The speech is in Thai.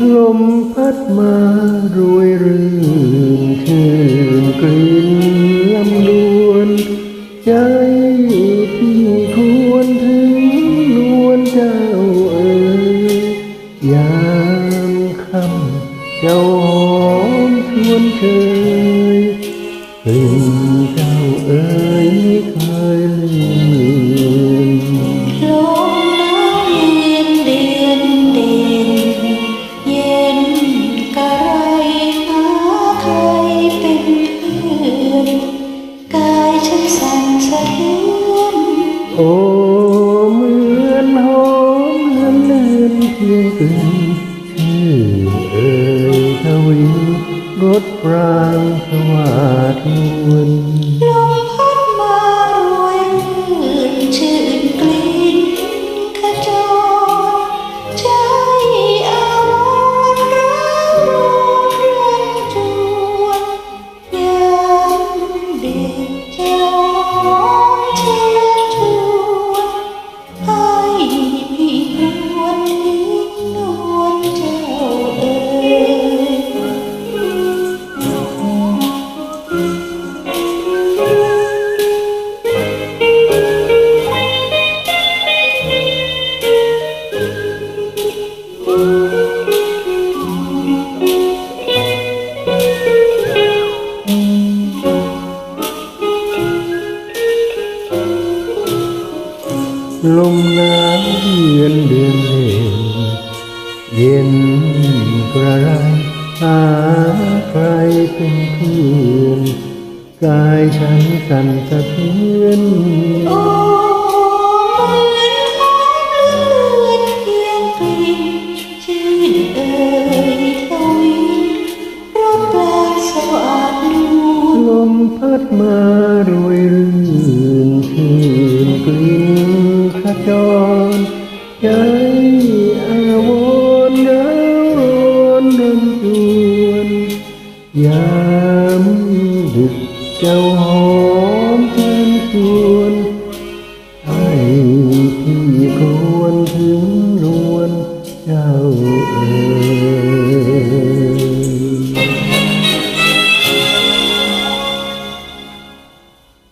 ลมพัดมารวยรื่นชื่นกลิ่นลำดวน ใจพี่ควรถึงนวนเจ้าเอ๋ยยามค่ำเจ้าหอมชวนเชยกลิ่นเจ้าเอ๋ยเคยลื โอ้เหมือนหอมเลื่อนเลื่อนเพียงตื่นชื่อเอ่ยทวินรถปรางสวัสดนวน ลมหนาวเย็นเดือนเด่นเย็นกระไรหาใครเป็นเพื่อนกายฉันสั่นสะเทือนโอ้เหมือนหอมเลือนเพียงกลิ่นชื่นเอ่ยทวินรถปลาสวัสดนวลลมพัดมารวย ยามดึกเจ้าห